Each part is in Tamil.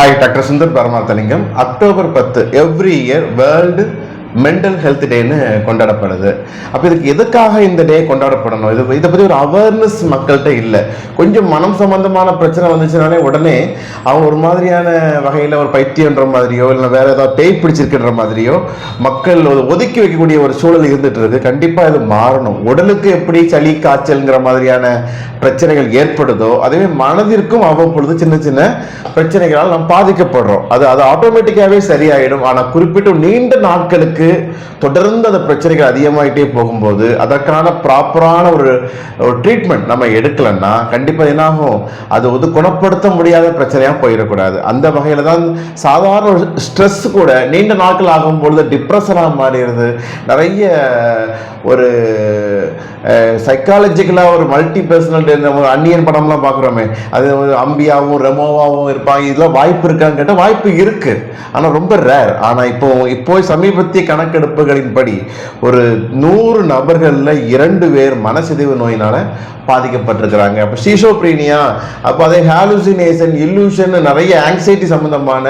Hi doctor Sundar Paramarthalingam October பத்து every year world mental health டேன்னு கொண்டாடப்படுது. அப்போ இதுக்கு எதுக்காக இந்த டே கொண்டாடப்படணும்? இது இதை பற்றி ஒரு அவேர்னஸ் மக்கள்கிட்ட இல்லை. கொஞ்சம் மனம் சம்பந்தமான பிரச்சனை வந்துச்சுனாலே உடனே அவங்க ஒரு மாதிரியான வகையில் ஒரு பைத்தியன்ற மாதிரியோ இல்லை வேற ஏதாவது பேய் பிடிச்சிருக்கின்ற மாதிரியோ மக்கள் ஒதுக்கி வைக்கக்கூடிய ஒரு சூழல் இருந்துட்டு இருக்கு. கண்டிப்பாக இது மாறணும். உடலுக்கு எப்படி சளி காய்ச்சல்ங்கிற மாதிரியான பிரச்சனைகள் ஏற்படுதோ அதுவே மனதிற்கும் அவ்வப்பொழுது சின்ன சின்ன பிரச்சனைகளால் நாம் பாதிக்கப்படுறோம். அது அது ஆட்டோமேட்டிக்காகவே சரியாயிடும். ஆனால் குறிப்பிட்ட நீண்ட நாட்களுக்கு தொடர்ந்து அந்த பிரச்சனைகள் அதிகமாயிட்டே போகும்போது அதற்கான ப்ராப்பரான ஒரு ஒரு ட்ரீட்மெண்ட் நம்ம எடுக்கலைன்னா கண்டிப்பாக என்னாகும் அது வந்து குணப்படுத்த முடியாத பிரச்சனையாக போயிடக்கூடாது. அந்த வகையில் தான் சாதாரண ஒரு ஸ்ட்ரெஸ் கூட நீண்ட நாட்கள் ஆகும்பொழுது டிப்ரெஷனாக மாறிடுது. நிறைய ஒரு சைக்காலஜிக்கலாக ஒரு மல்டி பர்சனல் அந்நியன் படம்லாம் பார்க்குறோமே. அது அம்பியாவும் ரெமோவாவும் இருப்பாங்க. இதெல்லாம் வாய்ப்பு இருக்கான்னு கேட்டால் வாய்ப்பு இருக்கு. ஆனால் ரொம்ப ரேர் ஆனால் இப்போ இப்போ சமீபத்திய கணக்கெடுப்புகளின்படி ஒரு நூறு நபர்களில் இரண்டு பேர் மனசிதைவு நோயினால பாதிக்கப்பட்டிருக்கிறாங்க. அப்போ சீசோப்ரீனியா அப்போ அதே ஹாலுசினேஷன் இல்லூஷன் நிறைய ஆங்ஸைட்டி சம்பந்தமான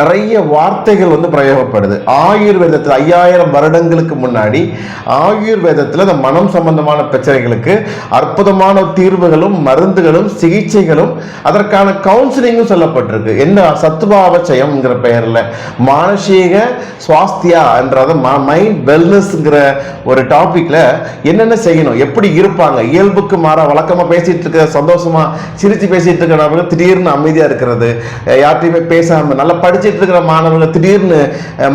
நிறைய வார்த்தைகள் வந்து பிரயோகப்படுது. ஆயுர்வேதத்தில் ஐயாயிரம் வருடங்களுக்கு முன்னாடி ஆயுர்வேதத்தில் இந்த மனம் சம்பந்தமான பிரச்சனைகளுக்கு அற்புதமான தீர்வுகளும் மருந்துகளும் சிகிச்சைகளும் அதற்கான கவுன்சிலிங்கும் சொல்லப்பட்டிருக்கு. என்ன? சத்துவாவச்சயம்ங்கிற பெயரில். மானசீக சுவாஸ்தியா என்றத மைண்ட் வெல்னஸ்ங்கிற ஒரு டாபிக்ல என்னென்ன செய்யணும்? எப்படி இருப்பாங்க. இயல்புக்கு மாற வழக்கமா பேசிட்டு இருக்க சந்தோஷமா சிரிச்சு பேசிட்டு இருக்கிற நபர்கள் திடீர்னு அமைதியா இருக்கிறது. யார்ட்டையுமே யார்கிட்டயுமே பேசாம நல்லா படிச்சிட்டு இருக்கிற மாணவர்கள் திடீர்னு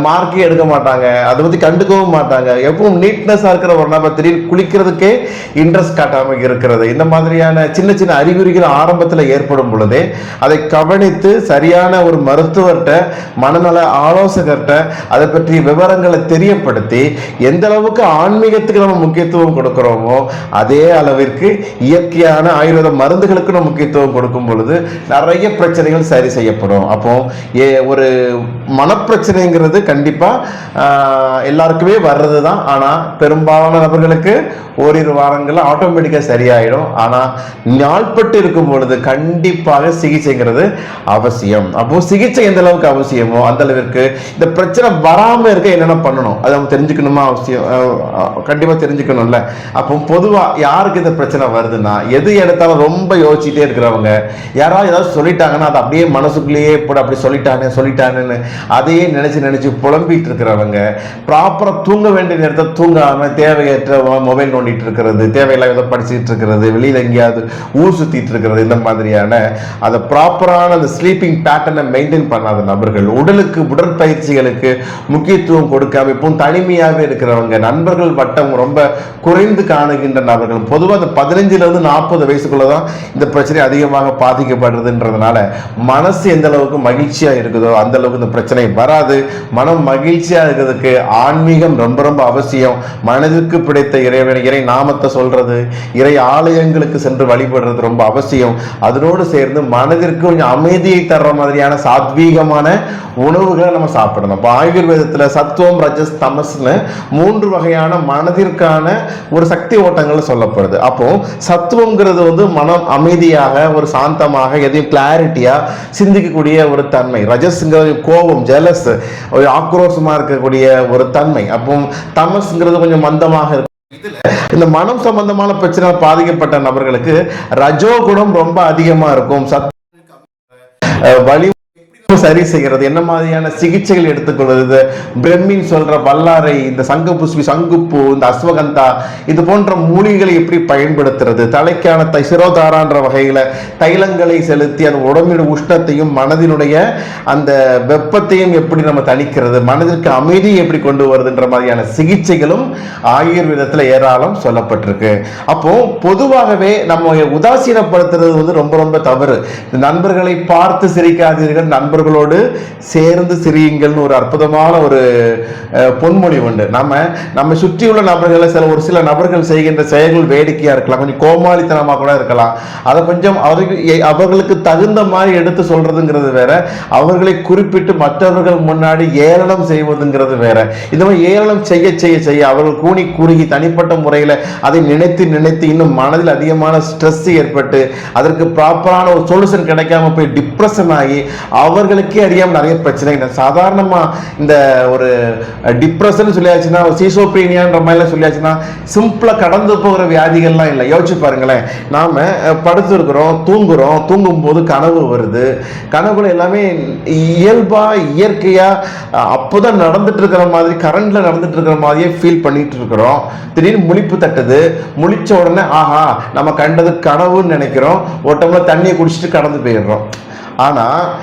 மார்க்கே எடுக்க மாட்டாங்க. அதை பத்தி கண்டுக்கவும் மாட்டாங்க. எப்பவும் நீட்னஸா இருக்கிற ஒரு நபர் திடீர்னு குளிக்கிறதுக்கே இன்ட்ரெஸ்ட் காட்டாம இருக்கிறது. இந்த மாதிரியான சின்ன சின்ன அறிகுறிகள் ஆரம்பத்தில் ஏற்படும் பொழுதே அதை கவனித்து சரியான ஒரு மருத்துவர்கிட்ட மனநல ஆலோசகர்கிட்ட அதை பற்றிய விவரங்களை தெரியப்படுத்தி எந்த அளவுக்கு ஆன்மீகத்துக்கு நம்ம முக்கியத்துவம் கொடுக்கிறோமோ அதே அதே அளவிற்கு இயற்கையான ஆயுர்வேத மருந்துகளுக்கு நம்ம முக்கியத்துவம் கொடுக்கும் பொழுது நிறைய பிரச்சனைகள் சரி செய்யப்படும். அப்போ ஏ ஒரு மனப்பிரச்சனைங்கிறது கண்டிப்பாக எல்லாருக்குமே வர்றது தான் ஆனால் பெரும்பாலான நபர்களுக்கு ஓரிரு வாரங்களில் ஆட்டோமேட்டிக்காக சரியாயிடும். ஆனால் நாள்பட்டு இருக்கும் பொழுது கண்டிப்பாக சிகிச்சைங்கிறது அவசியம். அப்போ சிகிச்சை எந்த அளவுக்கு அவசியமோ அந்த அளவிற்கு இந்த பிரச்சனை வராமல் இருக்க என்னென்ன பண்ணணும்? அதை நம்ம தெரிஞ்சுக்கணுமா? அவசியம் கண்டிப்பாக தெரிஞ்சுக்கணும்ல. அப்போ பொதுவாக யாருக்கு இந்த பிரச்சனை வருதுன்னா எது எடுத்தாலும் ரொம்ப யோசிச்சுட்டே இருக்கிறவங்க. யாராவது ஏதாவது சொல்லிட்டாங்கன்னா அதை அப்படியே மனசுக்குள்ளேயே போட அப்படி சொல்லிட்டானே சொல்லிட்டானுன்னு அதையே நினச்சி நினச்சி புலம்பிட்டு இருக்கிறவங்க ப்ராப்பராக தூங்க வேண்டிய நேரத்தை தூங்காமல் தேவையற்ற மொபைல் நோண்டிட்டு இருக்கிறது தேவையில்லாத ஏதோ படிச்சுட்டு இருக்கிறது வெளியில் எங்கேயாவது ஊர் சுற்றிட்டு இருக்கிறது இந்த மாதிரியான அந்த ப்ராப்பரான அந்த ஸ்லீப்பிங் பேட்டர்னை மெயின்டைன் பண்ணாத நபர்கள் உடலுக்கு உடற்பயிற்சிகளுக்கு முக்கியத்துவம் கொடுக்காம இப்போ தனிமையாகவே இருக்கிறவங்க நண்பர்கள் வட்டம் ரொம்ப குறைந்து காணுகின்ற நபர்கள் பொதுவாக இந்த பதினஞ்சுல இருந்து நாற்பது வயசுக்குள்ளதான் இந்த பிரச்சனை அதிகமாக பாதிக்கப்படுறதுன்றதுனால மனசு எந்த அளவுக்கு மகிழ்ச்சியா இருக்குதோ அந்த அளவுக்கு இந்த பிரச்சனை வராது. மனம் மகிழ்ச்சியா இருக்கிறதுக்கு ஆன்மீகம் ரொம்ப ரொம்ப அவசியம். மனதிற்கு பிடித்த இறைவன் இறை நாமத்தை சொல்றது இறை ஆலயங்களுக்கு சென்று வழிபடுறது ரொம்ப அவசியம். அதனோடு சேர்ந்து மனதிற்கு கொஞ்சம் அமைதியை தர்ற மாதிரியான சாத்வீகமான உணவுகளை நம்ம சாப்பிடணும். இப்போ ஆயுர்வேதத்தில் சத்துவம் ரஜஸ் தமஸ்னு மூன்று வகையான மனதிற்கான ஒரு சக்தி ஓட்டங்கள் சொல்லப்படுது. அப்போ சத்துவங்கிறது வந்து மனம் அமைதியாக ஒரு சாந்தமாக எதையும் கிளாரிட்டியா சிந்திக்கக்கூடிய ஒரு தன்மை. ரஜஸ்ங்கிறது கோபம் ஜெலஸ் ஒரு ஆக்ரோஷமா இருக்கக்கூடிய ஒரு தன்மை. அப்போ தமஸ்ங்கிறது கொஞ்சம் மந்தமாக இருக்கு. இந்த மனம் சம்பந்தமான பிரச்சனை பாதிக்கப்பட்ட நபர்களுக்கு ரஜோ குணம் ரொம்ப அதிகமா இருக்கும். சத் வலி சரி செய்கிறது. என்ன மாதிரியான சிகிச்சைகள் எடுத்துக்கொள்வது? பிரம்மின் சொல்ற வல்லாரை இந்த சங்க புஷ்பி சங்குப்பூ இந்த அஸ்வகந்தா இது போன்ற மூலிகைகளை எப்படி பயன்படுத்துறது? தலைக்கான தை சிரோதாரான்ற வகையில தைலங்களை செலுத்தி அந்த உடம்பின் உஷ்ணத்தையும் மனதினுடைய அந்த வெப்பத்தையும் எப்படி நம்ம தணிக்கிறது? மனதிற்கு அமைதியை எப்படி கொண்டு வருதுன்ற மாதிரியான சிகிச்சைகளும் ஆயுர்வேதத்துல ஏராளம் சொல்லப்பட்டிருக்கு. அப்போ பொதுவாகவே நம்ம உதாசீனப்படுத்துறது வந்து ரொம்ப ரொம்ப தவறு. நண்பர்களை பார்த்து சிரிக்காதீர்கள் நண்பர் நண்பர்களோடு சேர்ந்து சிரியுங்கள்னு ஒரு அற்புதமான ஒரு பொன்மொழி உண்டு. நம்ம நம்ம சுற்றியுள்ள நபர்களை சில ஒரு சில நபர்கள் செய்கின்ற செயல்கள் வேடிக்கையா இருக்கலாம். கொஞ்சம் கோமாளித்தனமாக கூட இருக்கலாம். அதை கொஞ்சம் அவருக்கு அவர்களுக்கு தகுந்த மாதிரி எடுத்து சொல்றதுங்கிறது வேற. அவர்களை குறிப்பிட்டு மற்றவர்கள் முன்னாடி ஏளனம் செய்வதுங்கிறது வேற. இந்த மாதிரி ஏளனம் செய்ய செய்ய செய்ய அவர்கள் கூனி குறுகி தனிப்பட்ட முறையில் அதை நினைத்து நினைத்து இன்னும் மனதில் அதிகமான ஸ்ட்ரெஸ் ஏற்பட்டு அதற்கு ப்ராப்பரான ஒரு சொல்யூஷன் கிடைக்காம போய் டிப்ரெஷன் ஆகி அவர்களுக்கே அறியாமல் நிறைய பிரச்சனைகள் சாதாரணமாக இந்த ஒரு டிப்ரெஷன் சொல்லியாச்சுன்னா சீசோபீனியான்ற மாதிரிலாம் சொல்லியாச்சுன்னா சிம்பிளாக கடந்து போகிற வியாதிகள்லாம் இல்லை. யோசிச்சு பாருங்களேன். நாம் படுத்துருக்குறோம் தூங்குகிறோம் தூங்குறோம் கனவு வருது. கனவுல எல்லாமே இயல்பாக இயற்கையாக அப்போ தான் நடந்துட்டு இருக்கிற மாதிரி கரண்டில் நடந்துட்டு இருக்கிற மாதிரியே ஃபீல் பண்ணிட்டு இருக்கிறோம் திடீர்னு முழிப்பு தட்டுது. முழிச்ச உடனே ஆஹா நம்ம கண்டது கனவுன்னு நினைக்கிறோம். ஒரு டம்ளர் தண்ணியை குடிச்சிட்டு கடந்து போயிடுறோம். ஆனால்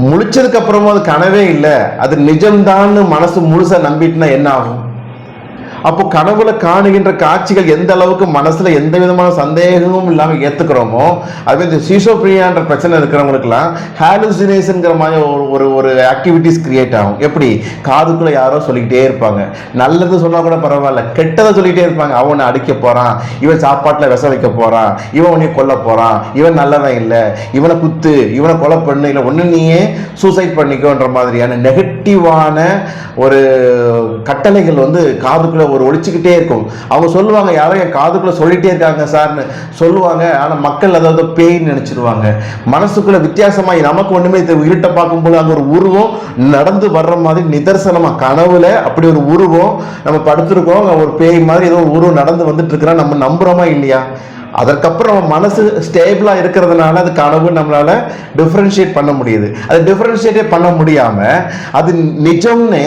முழிச்சதுக்கு அப்புறமும் அது கனவே இல்லை. அது நிஜம்தான்னு மனசு முழுசாக நம்பிட்டுனா என்ன ஆகும்? அப்போ கனவுல காணுகின்ற காட்சிகள் எந்த அளவுக்கு மனசுல எந்த விதமான சந்தேகமும் இல்லாமல் ஏத்துக்கிறோமோ அதுவே இந்த சீசோப்ரியான்ற பிரச்சனை இருக்கிறவங்களுக்குலாம் ஹாலுசினேஷன்ங்கிற மாதிரி ஒரு ஒரு ஒரு ஆக்டிவிட்டிஸ் கிரியேட் ஆகும். எப்படி? காதுக்குள்ள யாரோ சொல்லிக்கிட்டே இருப்பாங்க. நல்லது சொன்னா கூட பரவாயில்ல கெட்டதை சொல்லிக்கிட்டே இருப்பாங்க. அவனை அடிக்க போறான் இவன் சாப்பாட்டுல விச வைக்க போறான் இவன் உன்னை கொல்ல போறான் இவன் நல்லவன் இல்லை இவனை குத்து இவனை கொலை பண்ணு இல்லை ஒன்று நீயே சூசைட் பண்ணிக்கோன்ற மாதிரியான நெகட்டிவான ஒரு கட்டளைகள் வந்து காதுக்குள்ள ஒரு ஒழிச்சுக்கிட்டே இருக்கும். அவங்க சொல்லுவாங்க யாரோ என் காதுக்குள்ள சொல்லிட்டே இருக்காங்க சார்னு. சொல்லுவாங்க ஆனா மக்கள் அதாவது பேய்ன்னு நினைச்சிருவாங்க. மனசுக்குள்ள வித்தியாசமா நமக்கு ஒண்ணுமே தெரியல. இருட்டை பார்க்கும்போது அங்க ஒரு உருவம் நடந்து வர்ற மாதிரி நிதர்சனமா கனவுல அப்படி ஒரு உருவம் நம்ம படுத்திருக்கோம். ஒரு பேய் மாதிரி ஏதோ ஒரு உருவம் நடந்து வந்துட்டு இருக்கிறா நம்ம நம்புறோமா இல்லையா? அதற்கப்புறம் நம்ம மனசு ஸ்டேபிளா இருக்கிறதுனால அது கனவு நம்மளால டிஃபரன்ஷியேட் பண்ண முடியுது. அது டிஃபரன்ஷியேட்டே பண்ண முடியாம அது நிஜம்னு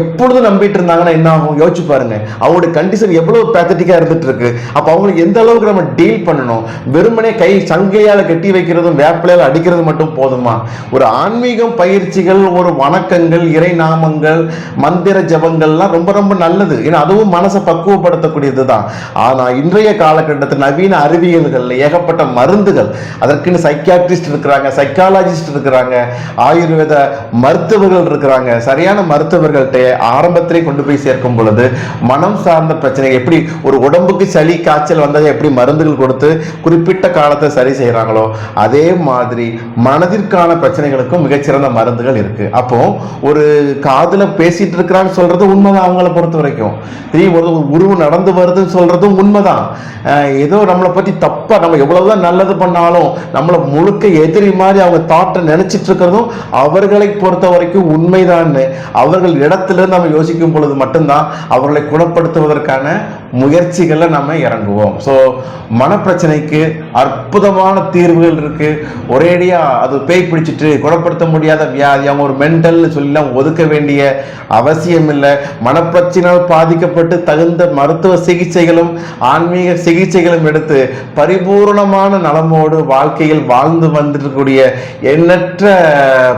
எப்பொழுது நம்பிட்டு இருந்தாங்கன்னா என்ன ஆகும்? யோசிச்சு பாருங்க. அவங்களுடைய கண்டிஷன் எவ்வளவு பேத்தட்டிக்கா இருந்துட்டு இருக்கு. அப்ப அவங்களுக்கு எந்த அளவுக்கு நம்ம டீல் பண்ணணும்? வெறுமனே கை சங்கையால கட்டி வைக்கிறதும் வேப்பிலையால அடிக்கிறது மட்டும் போதுமா? ஒரு ஆன்மீகம் பயிற்சிகள் ஒரு வணக்கங்கள் இறை நாமங்கள் மந்திர ஜபங்கள்லாம் ரொம்ப ரொம்ப நல்லது. ஏன்னா அதுவும் மனசை பக்குவப்படுத்தக்கூடியது தான் ஆனா இன்றைய காலகட்டத்தில் நவீன அறிவியல்கள் ஏகப்பட்ட மருந்துகள். அதற்குன்னு சைக்கியாட்ரிஸ்ட் இருக்கிறாங்க சைக்காலஜிஸ்ட் இருக்கிறாங்க ஆயுர்வேத மருத்துவர்கள் இருக்கிறாங்க. சரியான மருத்துவர்கள்ட்ட ஆரம்பத்திலே கொண்டு போய் சேர்க்கும் பொழுது மனம் சார்ந்த பிரச்சனை எப்படி ஒரு உடம்புக்கு சளி காய்ச்சல் வந்ததை எப்படி மருந்துகள் கொடுத்து குறிப்பிட்ட காலத்தை சரி செய்கிறாங்களோ அதே மாதிரி மனதிற்கான பிரச்சனைகளுக்கும் மிகச்சிறந்த மருந்துகள் இருக்கு. அப்போ ஒரு காதுல பேசிட்டு இருக்கிறான்னு சொல்றது உண்மைதான் அவங்கள பொறுத்த வரைக்கும். திடீர்னு ஒரு உருவம் நடந்து வருதுன்னு சொல்றதும் உண்மைதான். ஏதோ நம்மளை பத்தி தப்பா நம்ம எவ்வளவுதான் நல்லது பண்ணாலும் நம்மளை முழுக்க எதிரி மாதிரி அவங்க தாட்டை நினைச்சிட்டு இருக்கிறதும் அவர்களை பொறுத்த வரைக்கும் உண்மைதான்னு. அவர்கள் இடத்திலிருந்து நம்ம யோசிக்கும் பொழுது மட்டும்தான் அவர்களை குணப்படுத்துவதற்கான முயற்சிகளில் நம்ம இறங்குவோம். ஸோ மனப்பிரச்சனைக்கு அற்புதமான தீர்வுகள் இருக்குது ஒரேடியாக அது பேய் பிடிச்சிட்டு குணப்படுத்த முடியாத வியாதி அவங்க ஒரு மென்டல்னு சொல்லலாம் ஒதுக்க வேண்டிய அவசியம் இல்லை. மனப்பிரச்சனையால் பாதிக்கப்பட்டு தகுந்த மருத்துவ சிகிச்சைகளும் ஆன்மீக சிகிச்சைகளும் எடுத்து பரிபூர்ணமான நலமோடு வாழ்க்கையில் வாழ்ந்து வந்துருக்கக்கூடிய எண்ணற்ற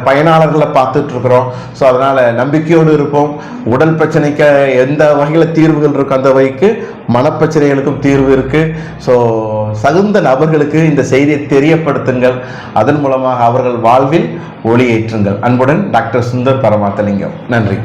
பயனாளர்களை பார்த்துட்டு இருக்கிறோம். ஸோ அதனால் நம்பிக்கையோடு இருப்போம். உடல் பிரச்சனைக்கு எந்த வகையில் தீர்வுகள் இருக்கும் அந்த வகைக்கு மனப்பிரச்சனைகளுக்கும் தீர்வு இருக்கு. ஸோ சகுந்த நபர்களுக்கு இந்த செய்தியை தெரியப்படுத்துங்கள். அதன் மூலமாக அவர்கள் வாழ்வில் ஒளியேற்றுங்கள் அன்புடன் டாக்டர் சுந்தர் பரமாத்தலிங்கம். நன்றி.